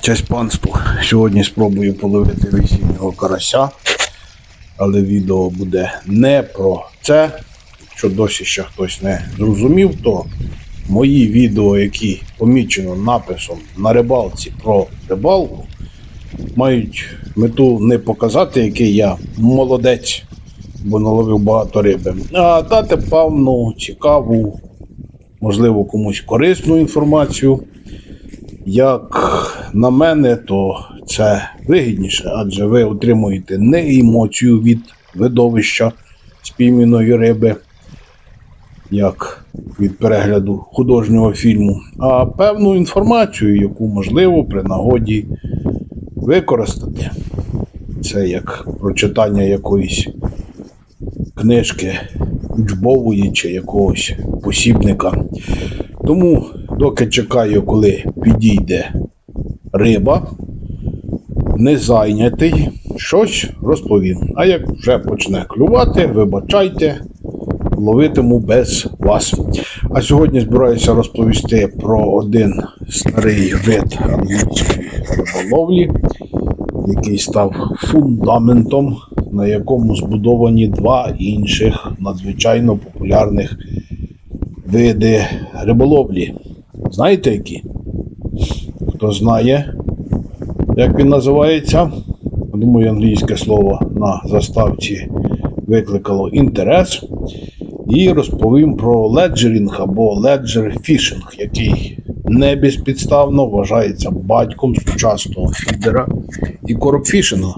Честь панству. Сьогодні спробую половити весільного карася, але відео буде не про це. Якщо досі ще хтось не зрозумів, то мої відео, які помічено написом на рибалці про рибалку, мають мету не показати, який я молодець, бо наловив багато риби, а дати певну цікаву, можливо, комусь корисну інформацію. Як на мене, то це вигідніше, адже ви отримуєте не емоцію від видовища спійманої риби, як від перегляду художнього фільму, а певну інформацію, яку можливо при нагоді використати. Це як прочитання якоїсь книжки учбової чи якогось посібника. Тому, доки чекаю, коли підійде риба, не зайнятий, щось розповім. А як вже почне клювати, вибачайте, ловитиму без вас. А сьогодні збираюся розповісти про один старий вид англійської риболовлі, який став фундаментом, на якому збудовані два інших надзвичайно популярних види риболовлі. Знаєте які? Хто знає, як він називається? Думаю, англійське слово на заставці викликало інтерес. І розповім про леджерінг або леджер фішинг, який не безпідставно вважається батьком сучасного фідера і коропфішинга.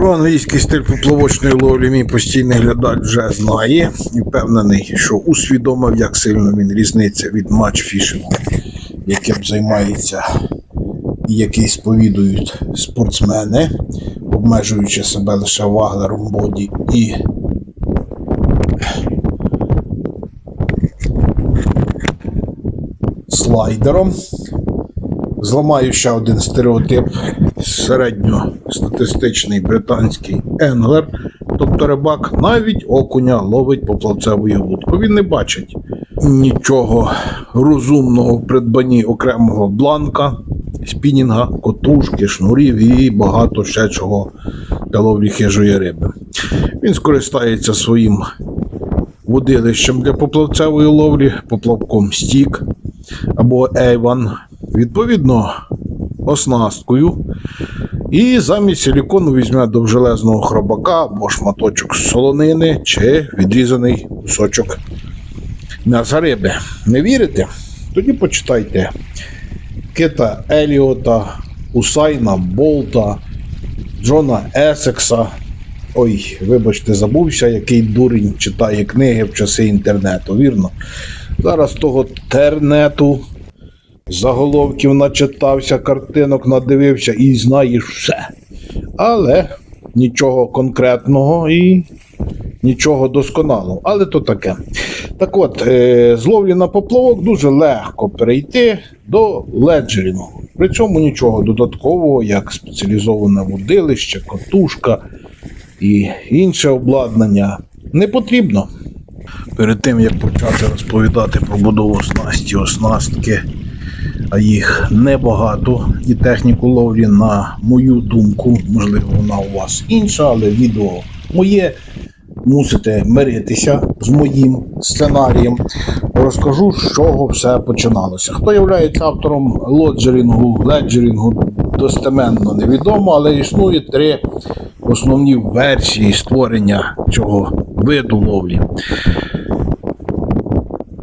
Про англійський стиль поплавочної ловлі мій постійний глядач вже знає і впевнений, що усвідомив, як сильно він різниця від матчфішингу, яким займаються і який сповідують спортсмени, обмежуючи себе лише ваглером боді і слайдером. Зламаю ще один стереотип. Середньостатистичний британський енглер, тобто рибак, навіть окуня ловить поплавцевою вудкою. Він не бачить нічого розумного в придбанні окремого бланка, спінінга, котушки, шнурів і багато ще чого для ловлі хижої риби. Він скористається своїм водилищем для поплавцевої ловлі, поплавком стік або Ейван, відповідно, оснасткою. І замість силікону візьме довжелезного хробака або шматочок солонини чи відрізаний кусочок м'яса риби. Не вірите? Тоді почитайте Кита Еліота, Усайна Болта, Джона Есекса. Ой, вибачте, забувся, який дурень читає книги в часи інтернету, вірно? Зараз того тернету заголовків начитався, картинок надивився і знаєш все. Але нічого конкретного і нічого досконалого. Але то таке. Так от, е, з на поплавок дуже легко перейти до леджерінгу. При цьому нічого додаткового, як спеціалізоване водилище, котушка і інше обладнання не потрібно. Перед тим як почати розповідати про будову снасті, оснастки, а їх небагато, і техніку ловлі, на мою думку, можливо, вона у вас інша, але відео моє. Мусите миритися з моїм сценарієм. Розкажу, з чого все починалося. Хто є автором лоджерінгу, леджерінгу, достеменно невідомо, але існує три основні версії створення цього виду ловлі.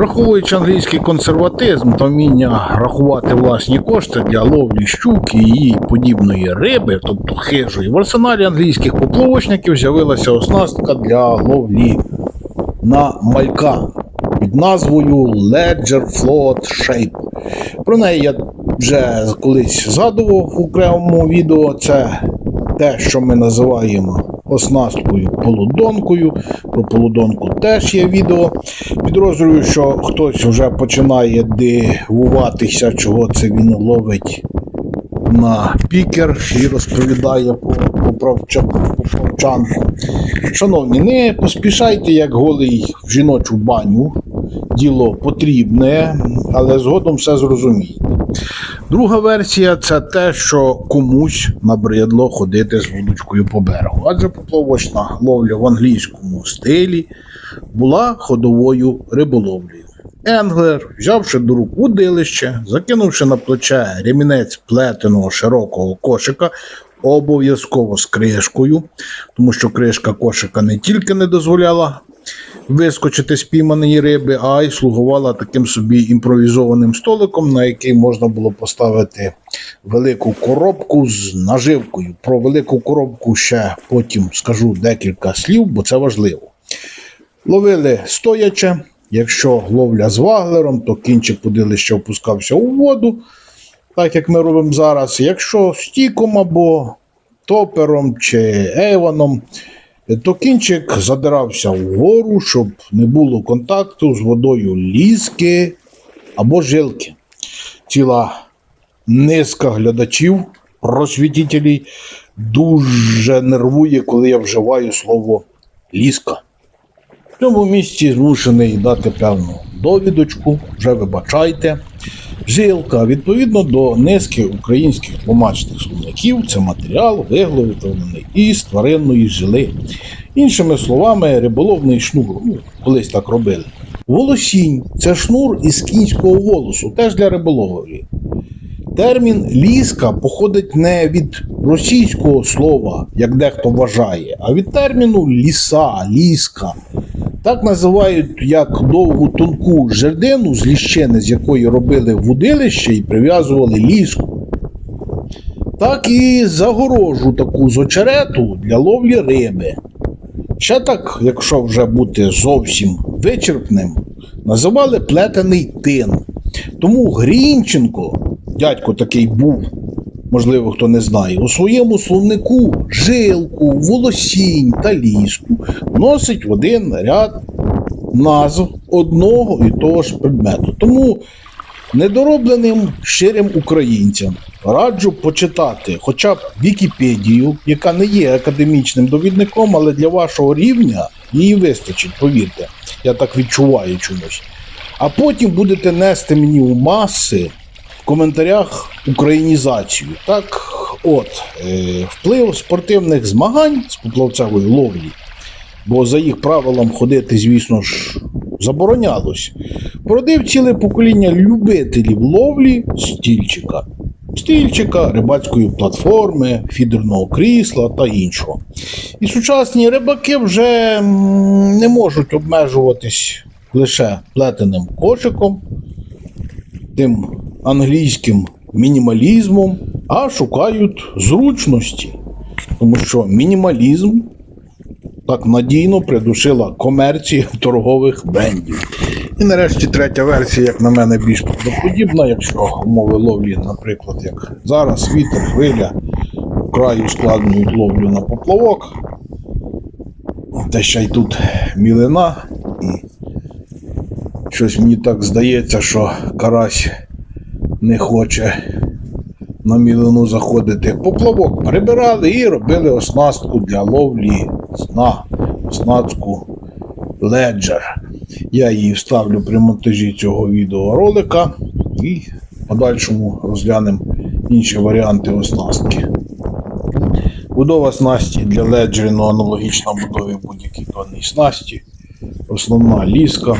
Враховуючи англійський консерватизм та вміння рахувати власні кошти для ловлі щуки і її подібної риби, тобто хижої, в арсеналі англійських поплавочників з'явилася оснастка для ловлі на малька під назвою Ledger Float Shape. Про неї я вже колись згадував в окремому відео. Це те, що ми називаємо оснасткою полудонкою. Про полудонку теж є відео. Підозрюю, що хтось вже починає дивуватися, чого це він ловить на пікер і розповідає по поправчанку. Шановні, не поспішайте, як голий в жіночу баню. Діло потрібне, але згодом все зрозумієте. Друга версія це те, що комусь набридло ходити з вудочкою по берегу, адже поплавочна ловля в англійському стилі була ходовою риболовлею. Енглер, взявши до рук удилище, закинувши на плече ремінець плетеного широкого кошика, обов'язково з кришкою, тому що кришка кошика не тільки не дозволяла вискочити з пійманої риби, а й слугувала таким собі імпровізованим столиком, на який можна було поставити велику коробку з наживкою. Про велику коробку ще потім скажу декілька слів, бо це важливо. Ловили стояче. Якщо ловля з ваглером, то кінчик подилища опускався у воду, так як ми робимо зараз. Якщо стіком або топером чи ейвоном, то кінчик задирався вгору, щоб не було контакту з водою ліски або жилки. Ціла низка глядачів, просвітителів дуже нервує, коли я вживаю слово ліска. В цьому місці змушений дати певну довідочку, вже вибачайте. Жилка, відповідно до низки українських тлумачних словників, це матеріал, виготовлений із тваринної жили. Іншими словами, риболовний шнур. Ну, колись так робили. Волосінь це шнур із кінського волосу, теж для риболовлі. Термін ліска походить не від російського слова, як дехто вважає, а від терміну ліса, ліска. Так називають як довгу тонку жердину з ліщини, з якої робили вудилище і прив'язували ліску. Так і загорожу таку з очерету для ловлі риби. Ще так, якщо вже бути зовсім вичерпним, називали плетений тин. Тому Грінченко, дядько такий був, можливо, хто не знає, у своєму словнику жилку, волосінь та ліску носить в один ряд назв одного і того ж предмету. Тому недоробленим щирим українцям раджу почитати хоча б Вікіпедію, яка не є академічним довідником, але для вашого рівня її вистачить, повірте. Я так відчуваю чомусь. А потім будете нести мені у маси в коментарях українізацію. Так, от, е, вплив спортивних змагань з поплавцевої ловлі, бо за їх правилам ходити, звісно ж, заборонялось. Породив ціле покоління любителів ловлі стільчика. Стільчика, рибацької платформи, фідерного крісла та іншого. І сучасні рибаки вже не можуть обмежуватись лише плетеним кошиком, тим англійським мінімалізмом, а шукають зручності. Тому що мінімалізм так надійно придушила комерцію торгових брендів. І нарешті третя версія, як на мене, більш правдоподібна, якщо умови ловлі, наприклад, як зараз вітер, хвиля вкрай ускладнюють ловлю на поплавок. Та ще й тут мілина. І щось мені так здається, що карась не хоче на мілину заходити. Поплавок прибирали і робили оснастку для ловлі на оснастку Ledger. Я її вставлю при монтажі цього відеоролика і в подальшому розглянемо інші варіанти оснастки. Будова снасті для леджерину аналогічна будові будь-якій конній снасті. Основна ліска,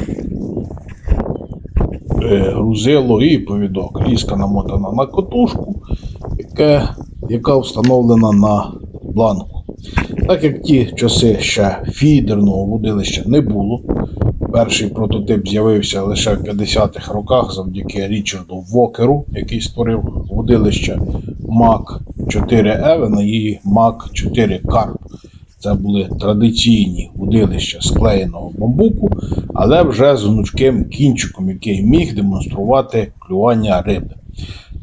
грузило і повідок. Ліска намотана на котушку, яке, яка встановлена на бланку. Так як ті часи ще фідерного водилища не було, перший прототип з'явився лише в 50-х роках завдяки Річарду Вокеру, який створив водилище Mac 4 Evena і Mac 4 Carp. Це були традиційні водилища склеєного бамбуку, але вже з гнучким кінчиком, який міг демонструвати клювання риби.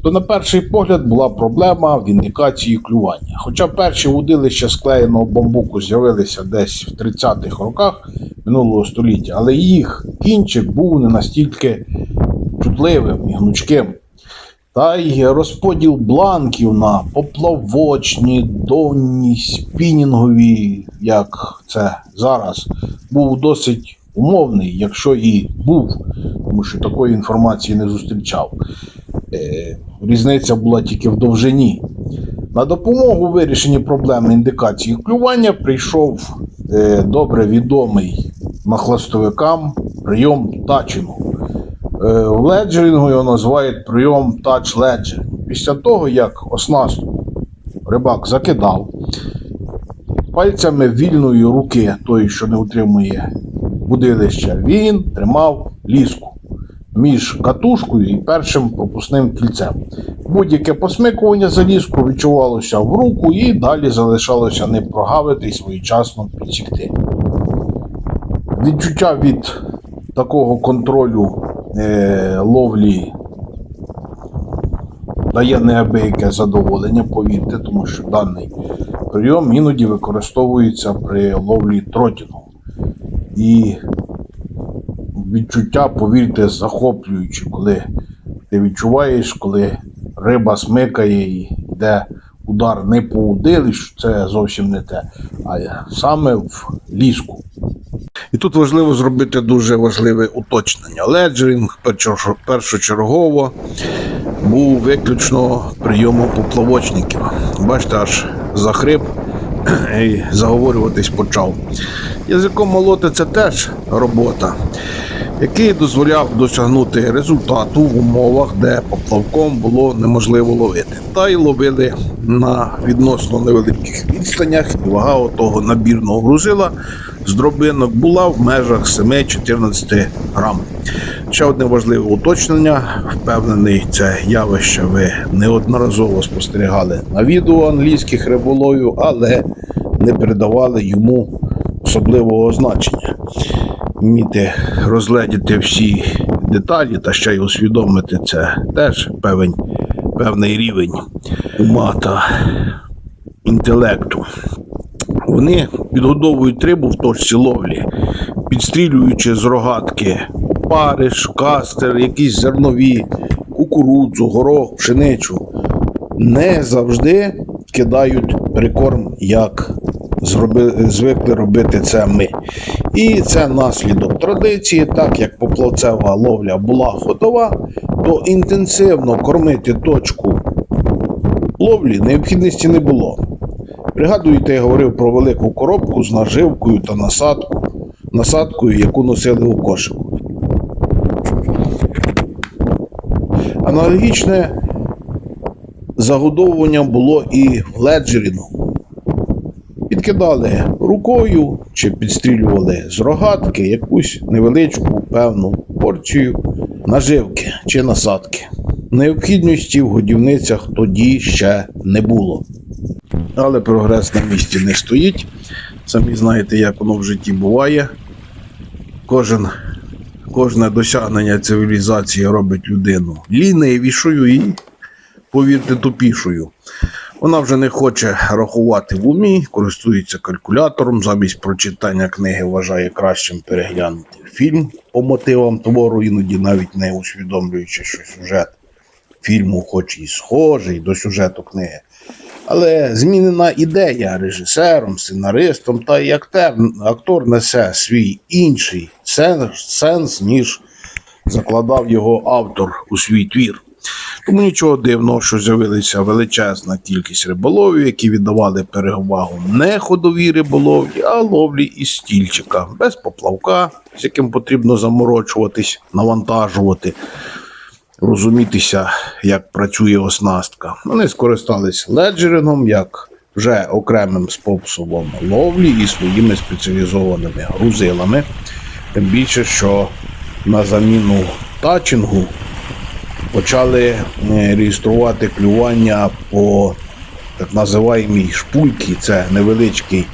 То на перший погляд була проблема в індикації клювання. Хоча перші водилища склеєного бамбуку з'явилися десь в 30-х роках минулого століття, але їх кінчик був не настільки чутливим і гнучким. Та й розподіл бланків на поплавочні, донні, спінінгові, як це зараз, був досить умовний, якщо і був, тому що такої інформації не зустрічав. Е, Різниця була тільки в довжині. На допомогу вирішенні проблеми індикації клювання прийшов е, добре відомий махластовикам прийом тачингу. Е, в леджерінгу його називають прийом тач леджер. Після того, як оснастку рибак закидав пальцями вільної руки, той, що не утримує будилища, він тримав ліску між катушкою і першим пропускним кільцем. Будь-яке посмикування за ліску відчувалося в руку і далі залишалося не прогавити і своєчасно підсікти. Відчуття від такого контролю е, ловлі дає неабияке задоволення, повірте, тому що даний прийом іноді використовується при ловлі тротінгу. І відчуття, повірте, захоплюючі, коли ти відчуваєш, коли риба смикає і йде удар не по удилищу, це зовсім не те, а саме в ліску. І тут важливо зробити дуже важливе уточнення. Леджерінг першочергово був виключно прийомом поплавочників. Бачите, аж захрип і заговорюватись почав. Язиком молоти це теж робота, який дозволяв досягнути результату в умовах, де поплавком було неможливо ловити. Та й ловили на відносно невеликих відстанях, і вага отого набірного грузила з дробинок була в межах 7-14 грам. Ще одне важливе уточнення. Впевнений, це явище ви неодноразово спостерігали на відео англійських риболовів, але не передавали йому особливого значення. Вміти розгледіти всі деталі та ще й усвідомити це теж певен, певний рівень ума та інтелекту. Вони підгодовують рибу в точці ловлі, підстрілюючи з рогатки париш, кастер, якісь зернові, кукурудзу, горох, пшеничу. Не завжди кидають прикорм, як зроби, звикли робити це ми. І це наслідок традиції, так як поплавцева ловля була ходова, то інтенсивно кормити точку ловлі необхідності не було. Пригадуєте, я говорив про велику коробку з наживкою та насадку, насадкою, яку носили у кошику. Аналогічне загодовування було і в леджерінгу. Підкидали рукою чи підстрілювали з рогатки якусь невеличку певну порцію наживки чи насадки. Необхідності в годівницях тоді ще не було. Але прогрес на місці не стоїть. Самі знаєте, як воно в житті буває. Кожен, кожне досягнення цивілізації робить людину лінивішою і, повірте, тупішою. Вона вже не хоче рахувати в умі, користується калькулятором, замість прочитання книги вважає кращим переглянути фільм по мотивам твору, іноді навіть не усвідомлюючи, що сюжет фільму, хоч і схожий до сюжету книги. Але змінена ідея режисером, сценаристом та й актер, актор несе свій інший сенс, ніж закладав його автор у свій твір. Тому нічого дивного, що з'явилася величезна кількість риболовів, які віддавали перевагу не ходовій риболовлі, а ловлі із стільчика, без поплавка, з яким потрібно заморочуватись, навантажувати розумітися, як працює оснастка. Вони скористались леджерингом як вже окремим способом ловлі і своїми спеціалізованими грузилами. Тим більше, що на заміну тачингу почали е, реєструвати клювання по так називаємій шпульки. Це невеличкий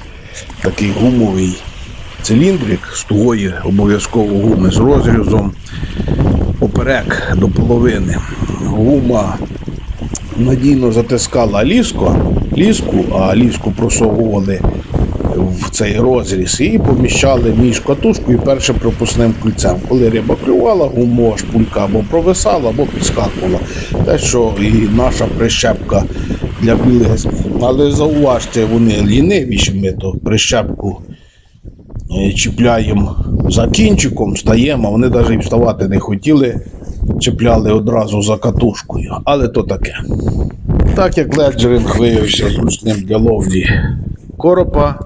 такий гумовий циліндрик з тугої обов'язково гуми з розрізом поперек до половини. Гума надійно затискала ліско, ліску, а ліску просовували в цей розріз і поміщали між катушкою і першим пропускним кільцем. Коли риба клювала, гумо шпулька або провисала, або підскакувала. Те, що і наша прищепка для білизни. Але зауважте, вони лінивіші, ми то прищепку е, чіпляємо за кінчиком, стаємо, вони навіть і вставати не хотіли, чіпляли одразу за катушкою, але то таке. Так як леджеринг виявився зручним для ловлі коропа,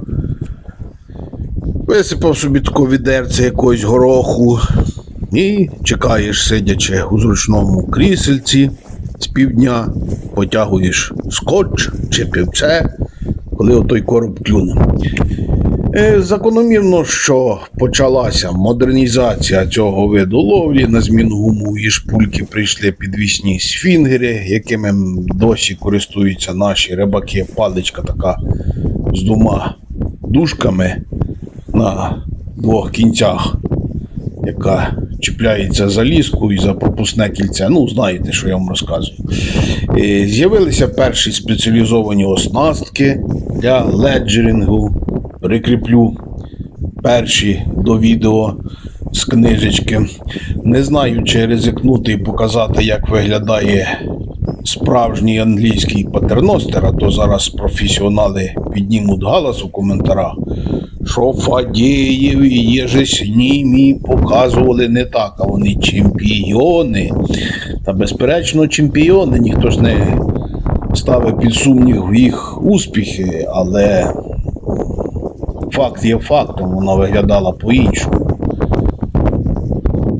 висипав собі таку відерце якогось гороху і чекаєш, сидячи у зручному крісельці з півдня, потягуєш скотч чи півце, коли отой короб клюне. Е, Закономірно, що почалася модернізація цього виду ловлі. На зміну гумової шпульки прийшли підвісні сфінгери, якими досі користуються наші рибаки. Паличка така з двома дужками на двох кінцях, яка чіпляється за ліску і за пропускне кільце. Ну, знаєте, що я вам розказую. Е, З'явилися перші спеціалізовані оснастки для леджерингу. Прикріплю перші до відео з книжечки. Не знаю, чи ризикнути і показати, як виглядає справжній англійський патерностер, а то зараз професіонали піднімуть галас у коментарах. Що Фадєєв і Єжеснімі показували не так, а вони чемпіони. Та безперечно, чемпіони, ніхто ж не ставив під сумнів їх успіхи, але факт є фактом, вона виглядала по-іншому.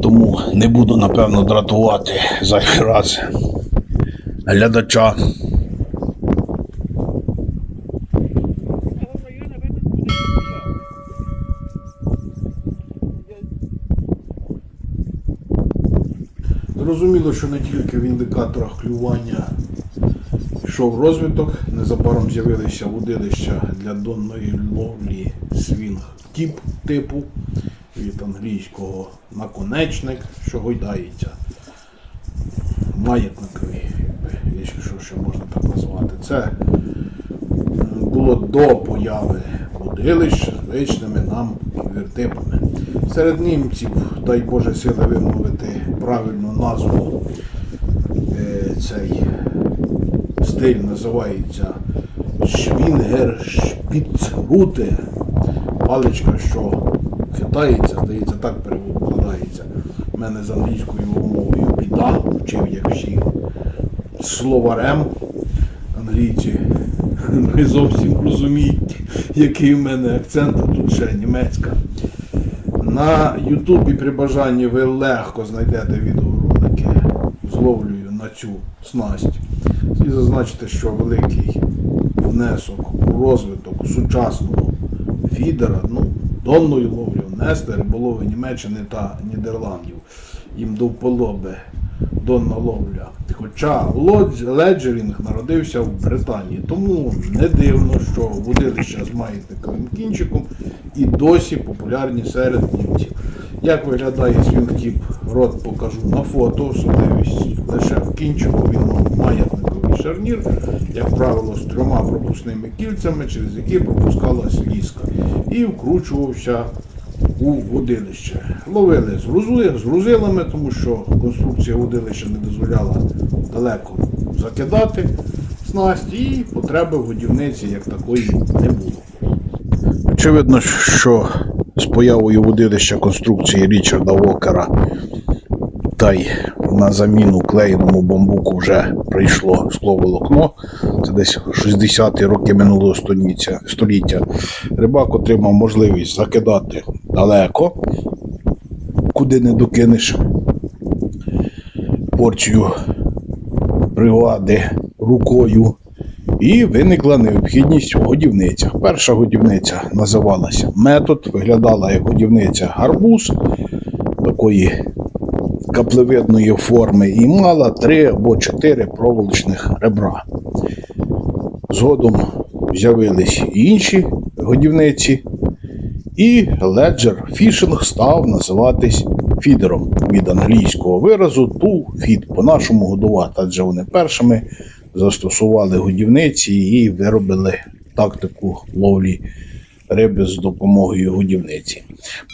Тому не буду, напевно, дратувати зайвий раз глядача. Зрозуміло, що не тільки в індикаторах клювання йшов розвиток, незабаром з'явилися водилища для донної ловлі свінг тіп типу від англійського наконечник, що гойдається. Маятникові, якщо що ще можна так назвати. Це було до появи водилищ звичними нам вертипами. Серед німців, дай Боже сили вимовити правильну назву е, цей стиль називається Шпіцруте. Паличка, що хитається, здається, так перекладається. У мене з англійською мовою біда, вчив як всі словарем. Англійці не зовсім розуміють, який в мене акцент, а тут ще німецька. На Ютубі при бажанні ви легко знайдете відеоролики з ловлею на цю снасть. І зазначити, що великий внесок у розвиток сучасного фідера, ну, донної ловлі, нести риболови Німеччини та Нідерландів. Їм до вподоби донна ловля. Хоча леджерінг народився в Британії, тому не дивно, що водилища з маятниковим кінчиком і досі популярні серед німців. Як виглядає свінтіп, рот покажу на фото, особливість лише в кінчику він мав маятниковий шарнір, як правило, з трьома пропускними кільцями, через які пропускалась ліска, і вкручувався у водилище. Ловили з, з грузилами, тому що конструкція водилища не дозволяла далеко закидати снасть, і потреби в годівниці як такої не було. Очевидно, що з появою водилища конструкції Річарда Вокера та й на заміну клеєному бамбуку вже прийшло скловолокно. Це десь 60-ті роки минулого століття. Рибак отримав можливість закидати далеко, куди не докинеш порцію привади рукою. І виникла необхідність у годівницях. Перша годівниця називалася метод, виглядала як годівниця гарбуз такої каплевидної форми і мала три або чотири проволочних ребра. Згодом з'явились і інші годівниці, і леджер фішинг став називатись фідером від англійського виразу to feed, по-нашому годувати, адже вони першими застосували годівниці і виробили тактику ловлі риби з допомогою годівниці.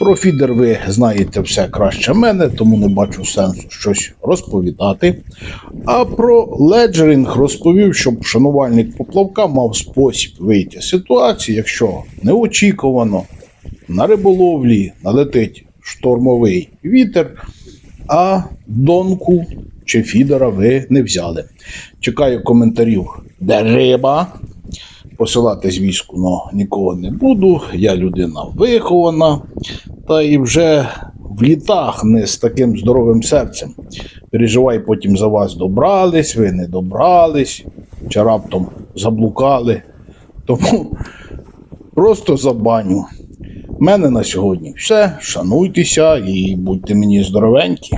Про фідер ви знаєте все краще мене, тому не бачу сенсу щось розповідати. А про леджеринг розповів, щоб шанувальник поплавка мав спосіб вийти з ситуації, якщо неочікувано на риболовлі налетить штормовий вітер, а донку чи фідера ви не взяли. Чекаю коментарів, де риба. Посилати з війську ну, нікого не буду. Я людина вихована, та і вже в літах не з таким здоровим серцем. Переживай потім за вас добрались, ви не добрались, чи раптом заблукали. Тому просто забаню. У мене на сьогодні все. Шануйтеся і будьте мені здоровенькі.